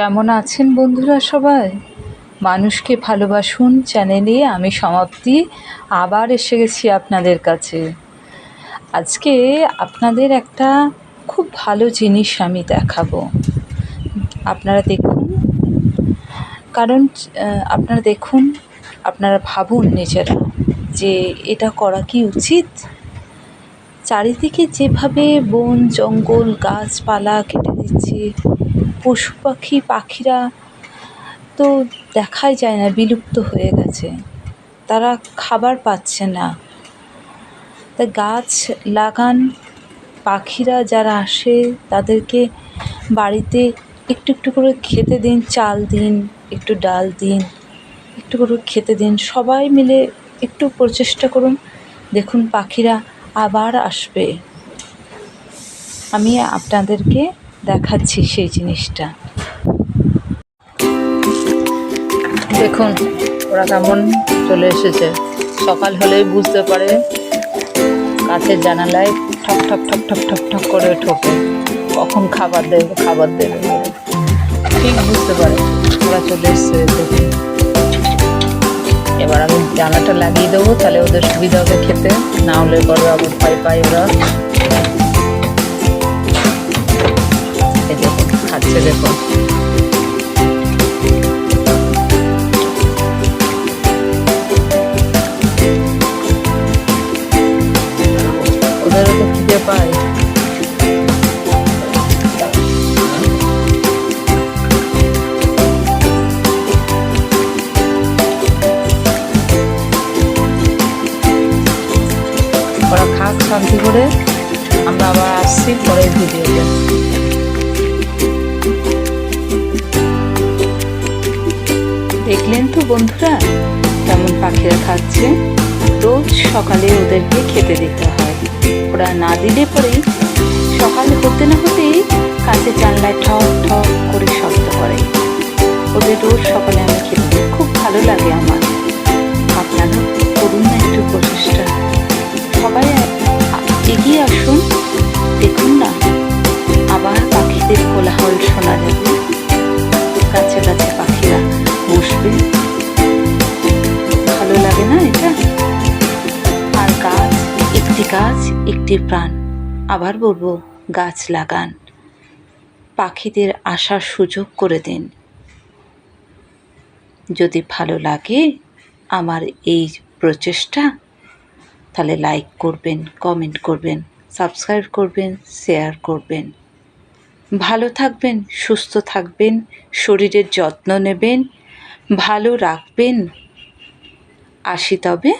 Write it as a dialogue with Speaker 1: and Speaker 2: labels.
Speaker 1: কেমন আছেন বন্ধুরা সবাই? মানুষকে ভালোবাসুন চ্যানেলে আমি সমাপ্তি। আবার এসে গেছি আপনাদের কাছে। আজকে আপনাদের একটা খুব ভালো জিনিস আমি দেখাবো। আপনারা দেখুন। কারণ আপনারা দেখুন, আপনারা ভাবুন নিজেরা যে এটা করা কি উচিত? চারিদিকে যেভাবে বন, জঙ্গল, গাছপালা কেটে দিচ্ছে, পশু পাখি, পাখিরা তো দেখাই যায় না, বিলুপ্ত হয়ে গেছে। তারা খাবার পাচ্ছে না। তা গাছ লাগান, পাখিরা যারা আসে তাদেরকে বাড়িতে একটু একটু করে খেতে দিন, চাল দিন, একটু ডাল দিন, একটু করে খেতে দিন। সবাই মিলে একটু প্রচেষ্টা করুন। দেখুন পাখিরা আবার আসবে। আমি আপনাদেরকে দেখাচ্ছি সেই জিনিসটা। দেখুন, ওরা কেমন চলে এসেছে। সকাল হলেই বুঝতে পারে কাছের জানালায় ঠক ঠক ঠক ঠক ঠক ঠক করে ঠোকে। কখন খাবার দেবে খাবার দেবে ঠিক বুঝতে পারে। ওরা চলে এসছে দেখুন এবার আমি জানাটা লাগিয়ে দেবো, তাহলে ওদের সুবিধা হবে খেতে। না হলে পরে আবার পাই পাই ওরা। খাচ্ছে দেখুন। ওদেরও তো খিদে পায়। ওরা খাক শান্তি করে আমরা আবার আসছি পরের ভিডিওতে। দেখলেন তো বন্ধুরা, কেমন পাখিরা খাচ্ছে? রোজ সকালে ওদেরকে খেতে দিতে হয়। ওরা না দিলে পরেই সকালে হতে না হতেই কাছে জানলায় ঠক ঠক করে শব্দ করে। ওদের রোজ সকালে আমি খেতে খুব ভালো লাগে আমার। আপনারা করুন না লাগে না এটা? আর গাছ, একটি গাছ, একটি প্রাণ। আবার বলব, গাছ লাগান। পাখিদের আসার সুযোগ করে দিন। যদি ভালো লাগে আমার এই প্রচেষ্টা, তাহলে লাইক করবেন কমেন্ট করবেন সাবস্ক্রাইব করবেন শেয়ার করবেন। ভালো থাকবেন, সুস্থ থাকবেন, শরীরের যত্ন নেবেন, ভালো রাখবেন। আসি তবে।